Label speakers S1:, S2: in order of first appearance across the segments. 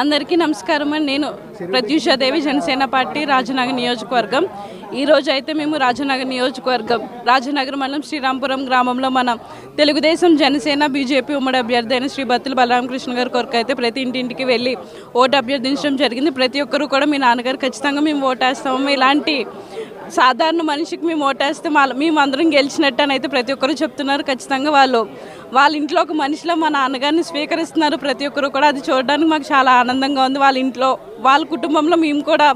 S1: అందరికీ నమస్కారం అండి. నేను ప్రత్యూషాదేవి జనసేన పార్టీ రాజనగర్ నియోజకవర్గం. ఈరోజు అయితే మేము రాజనగర్ నియోజకవర్గం రాజనగర్ మండలం శ్రీరాంపురం గ్రామంలో మనం తెలుగుదేశం జనసేన బీజేపీ ఉమ్మడి అభ్యర్థి అయిన శ్రీ బత్తుల బలరామకృష్ణ గారి కొరకు అయితే ప్రతి ఇంటింటికి వెళ్ళి ఓటు అభ్యర్థించడం జరిగింది. ప్రతి ఒక్కరూ కూడా మీ నాన్నగారు ఖచ్చితంగా మేము ఓటేస్తాము. ఇలాంటి సాధారణ మనిషికి మేము ఓటేస్తే మా మేము అందరం గెలిచినట్టు అని అయితే ప్రతి ఒక్కరు చెప్తున్నారు. ఖచ్చితంగా వాళ్ళు వాళ్ళ ఇంట్లో ఒక మనిషిలో మా నాన్నగారిని స్వీకరిస్తున్నారు ప్రతి ఒక్కరు కూడా. అది చూడడానికి మాకు చాలా ఆనందంగా ఉంది. వాళ్ళ ఇంట్లో వాళ్ళ కుటుంబంలో మేము కూడా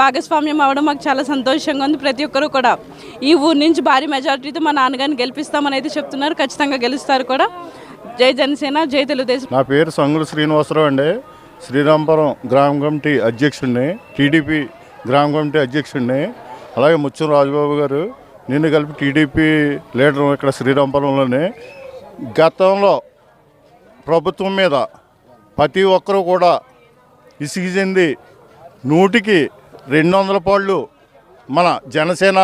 S1: భాగస్వామ్యం అవ్వడం మాకు చాలా సంతోషంగా ఉంది ప్రతి ఒక్కరు కూడా. ఈ ఊరు నుంచి భారీ మెజారిటీతో మా నాన్నగారిని గెలిపిస్తామని అయితే చెప్తున్నారు. ఖచ్చితంగా గెలుస్తారు కూడా. జై జనసేన జై తెలుగుదేశం.
S2: నా పేరు సంగుల శ్రీనివాసరావు అండి. శ్రీరాంపురం గ్రామ కమిటీ అధ్యక్షుడిని టీడీపీ గ్రామ కమిటీ అధ్యక్షుడిని అలాగే ముత్యం రాజబాబు గారు నిన్ను కలిపి టీడీపీ లీడర్ ఇక్కడ శ్రీరాంపురంలోనే గతంలో ప్రభుత్వం మీద ప్రతి ఒక్కరూ కూడా ఇసిగి చెంది నూటికి రెండు వందల పాళ్ళు మన జనసేన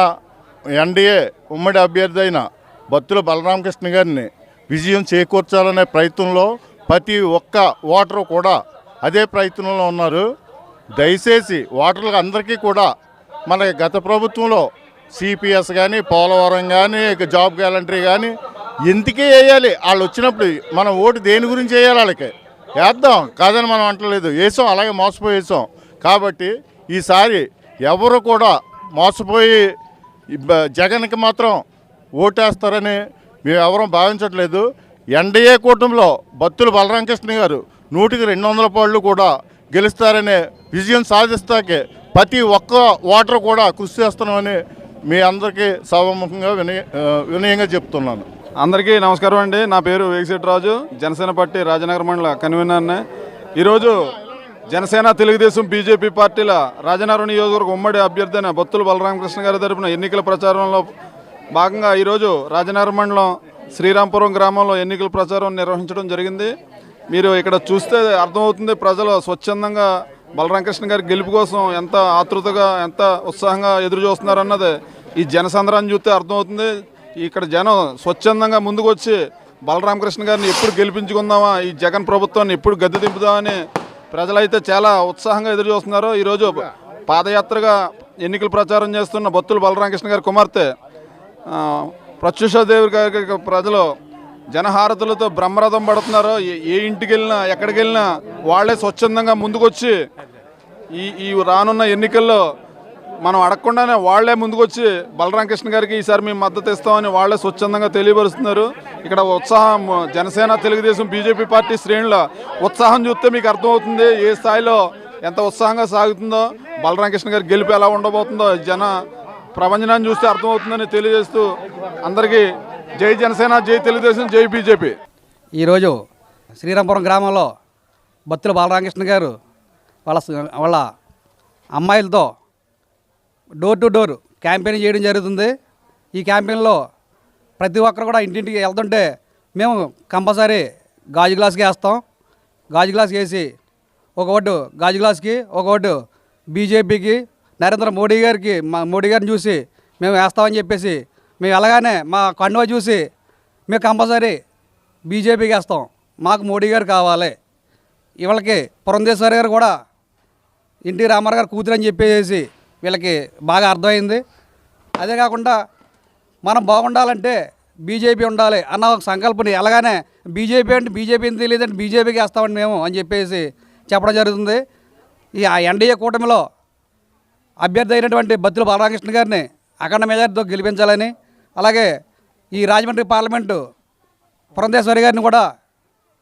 S2: ఎన్డీఏ ఉమ్మడి అభ్యర్థి అయిన బత్తుల బలరామకృష్ణ గారిని విజయం చేకూర్చాలనే ప్రయత్నంలో ప్రతి ఒక్క ఓటరు కూడా అదే ప్రయత్నంలో ఉన్నారు. దయచేసి ఓటర్లకు అందరికీ కూడా మన గత ప్రభుత్వంలో సిపిఎస్ కానీ పోలవరం కానీ జాబ్ గ్యాలంటరీ కానీ ఎందుకే వేయాలి? వాళ్ళు వచ్చినప్పుడు మనం ఓటు దేని గురించి వేయాలి వాళ్ళకి? వేద్దాం. కాదని మనం అంటలేదు. వేసాం. అలాగే మోసపోయి వేసాం కాబట్టి ఈసారి ఎవరు కూడా మోసపోయి జగన్కి మాత్రం ఓటేస్తారని మేము ఎవరూ భావించట్లేదు. ఎన్డీఏ కూటమిలో బత్తుల బలరామకృష్ణ గారు నూటికి రెండు వందల పాళ్ళు కూడా గెలుస్తారనే విజయం సాధిస్తాకే ప్రతి ఒక్క ఓటర్ కూడా కృషి చేస్తున్నామని మీ అందరికీ సభముఖంగా వినయ వినయంగా చెప్తున్నాను.
S3: అందరికీ నమస్కారం అండి. నా పేరు వేగిశెట్టి రాజు జనసేన పార్టీ రాజనగర మండల కన్వీనర్ని. ఈరోజు జనసేన తెలుగుదేశం బీజేపీ పార్టీల రాజనగరం నియోజకవర్గ ఉమ్మడి అభ్యర్థి అయిన బొత్తుల బలరామకృష్ణ గారి తరపున ఎన్నికల ప్రచారంలో భాగంగా ఈరోజు రాజనగర మండలం శ్రీరాంపురం గ్రామంలో ఎన్నికల ప్రచారం నిర్వహించడం జరిగింది. మీరు ఇక్కడ చూస్తే అర్థమవుతుంది ప్రజలు స్వచ్ఛందంగా బలరామకృష్ణ గారి గెలుపు కోసం ఎంత ఆతృతగా ఎంత ఉత్సాహంగా ఎదురు చూస్తున్నారన్నది ఈ జనసంద్రాన్ని చూస్తే అర్థమవుతుంది. ఇక్కడ జనం స్వచ్ఛందంగా ముందుకు వచ్చి బలరామకృష్ణ గారిని ఎప్పుడు గెలిపించుకుందామా ఈ జగన్ ప్రభుత్వాన్ని ఎప్పుడు గద్దె దింపుదామని ప్రజలైతే చాలా ఉత్సాహంగా ఎదురు చూస్తున్నారు ఈరోజు పాదయాత్రగా ఎన్నికల ప్రచారం చేస్తున్న భక్తులు బలరామకృష్ణ గారి కుమార్తె ప్రత్యూషాదేవి గారి ప్రజలు జనహారతులతో బ్రహ్మరథం పడుతున్నారు. ఏ- ఏ ఇంటికి వెళ్ళినా ఎక్కడికి వెళ్ళినా వాళ్ళే స్వచ్ఛందంగా ముందుకొచ్చి ఈ ఈ రానున్న ఎన్నికల్లో మనం అడగకుండానే వాళ్ళే ముందుకొచ్చి బలరామకృష్ణ గారికి ఈసారి మేము మద్దతు ఇస్తామని వాళ్ళే స్వచ్ఛందంగా తెలియపరుస్తున్నారు. ఇక్కడ ఉత్సాహం జనసేన తెలుగుదేశం బీజేపీ పార్టీ శ్రేణుల ఉత్సాహం చూస్తే మీకు అర్థమవుతుంది ఏ స్థాయిలో ఎంత ఉత్సాహంగా సాగుతుందో. బలరామకృష్ణ గారి గెలుపు ఎలా ఉండబోతుందో జన ప్రపంచనాన్ని చూస్తే అర్థమవుతుందని తెలియజేస్తూ అందరికీ జై జనసేన జై తెలుగుదేశం జై బీజేపీ.
S4: ఈరోజు శ్రీరాంపురం గ్రామంలో బత్తుల బాలరామకృష్ణ గారు వాళ్ళ వాళ్ళ అమ్మాయిలతో డోర్ టు డోర్ క్యాంపెయిన్ చేయడం జరుగుతుంది. ఈ క్యాంపెయిన్లో ప్రతి ఒక్కరు కూడా ఇంటింటికి వెళ్తుంటే మేము కంపల్సరీ గాజు గ్లాస్కి వేస్తాం. గాజు గ్లాస్కి వేసి ఒక ఓటు గాజు గ్లాస్కి ఒక ఓటు బీజేపీకి నరేంద్ర మోడీ గారికి మా మోడీ గారిని చూసి మేము వేస్తామని చెప్పేసి మేము వెళ్ళగానే మా కండువా చూసి మేము కంపల్సరీ బీజేపీకి వేస్తాం. మాకు మోడీ గారు కావాలి. వీళ్ళకి పురంధేశ్వరి గారు కూడా ఎన్టీ రామారావు గారు కూతురు అని చెప్పేసి వీళ్ళకి బాగా అర్థమైంది. అదే కాకుండా మనం బాగుండాలంటే బీజేపీ ఉండాలి అన్న ఒక సంకల్పని ఎలాగానే బీజేపీ అంటే బీజేపీ అని తెలియదంటే బీజేపీకి వేస్తామని మేము అని చెప్పేసి చెప్పడం జరుగుతుంది. ఈ ఆ ఎన్డీఏ కూటమిలో అభ్యర్థి అయినటువంటి బత్తుల బాలరామకృష్ణ గారిని అఖండ మెజార్టీతో గెలిపించాలని అలాగే ఈ రాజమండ్రి పార్లమెంటు పురంధేశ్వరి గారిని కూడా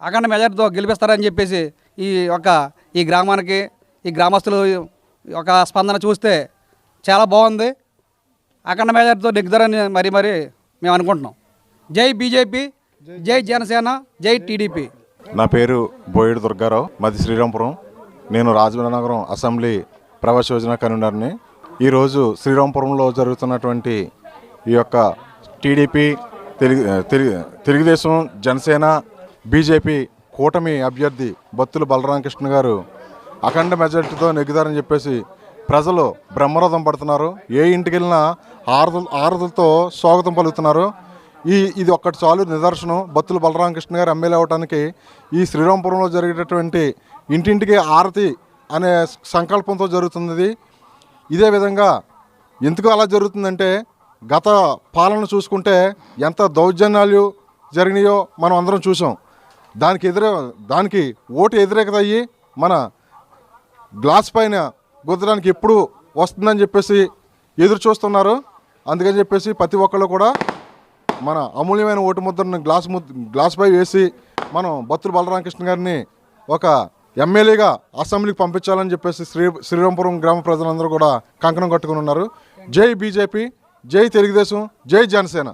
S4: అఖండ మెజార్టీతో గెలిపిస్తారని చెప్పేసి ఈ యొక్క ఈ గ్రామానికి ఈ గ్రామస్తులు ఒక స్పందన చూస్తే చాలా బాగుంది. అఖండ మెజార్టీతో నెగ్గుతారని మరి మరి మేము అనుకుంటున్నాం. జై బీజేపీ జై జనసేన జై టీడీపీ.
S5: నా పేరు బోయిడు దుర్గారావు మాది శ్రీరాంపురం. నేను రాజనగరం అసెంబ్లీ ప్రవేశ యోజన కన్వీనర్ని. ఈరోజు శ్రీరాంపురంలో జరుగుతున్నటువంటి ఈ యొక్క టీడీపీ తెలుగు తెలుగుదేశం జనసేన బీజేపీ కూటమి అభ్యర్థి బత్తుల బలరామకృష్ణ గారు అఖండ మెజార్టీతో నెగ్గుతారని చెప్పేసి ప్రజలు బ్రహ్మరథం పడుతున్నారు. ఏ ఇంటికి వెళ్ళినా ఆరదులు ఆరదులతో స్వాగతం పలుకుతున్నారు. ఈ ఇది ఒక్కటి చాలు నిదర్శనం. బత్తుల బలరామకృష్ణ గారు ఎమ్మెల్యే అవడానికి ఈ శ్రీరాంపురంలో జరిగేటటువంటి ఇంటింటికి ఆరతి అనే సంకల్పంతో జరుగుతుంది ఇదే విధంగా ఎందుకు అలా జరుగుతుందంటే గత పాలన చూసుకుంటే ఎంత దౌర్జన్యాలు జరిగినాయో మనం అందరం చూసాం. దానికి ఎదురే దానికి ఓటు వ్యతిరేకత అయ్యి మన గ్లాస్ పైన గుద్దడానికి ఎప్పుడు వస్తుందని చెప్పేసి ఎదురు చూస్తున్నారు. అందుకని చెప్పేసి ప్రతి ఒక్కళ్ళు కూడా మన అమూల్యమైన ఓటు ముద్రను గ్లాస్ ముద్ద గ్లాస్పై వేసి మనం బత్తుల బలరామకృష్ణ గారిని ఒక ఎమ్మెల్యేగా అసెంబ్లీకి పంపించాలని చెప్పేసి శ్రీ శ్రీరాంపురం గ్రామ ప్రజలందరూ కూడా కంకణం కట్టుకుని ఉన్నారు. జై బీజేపీ జై తెలుగుదేశం జై జనసేన.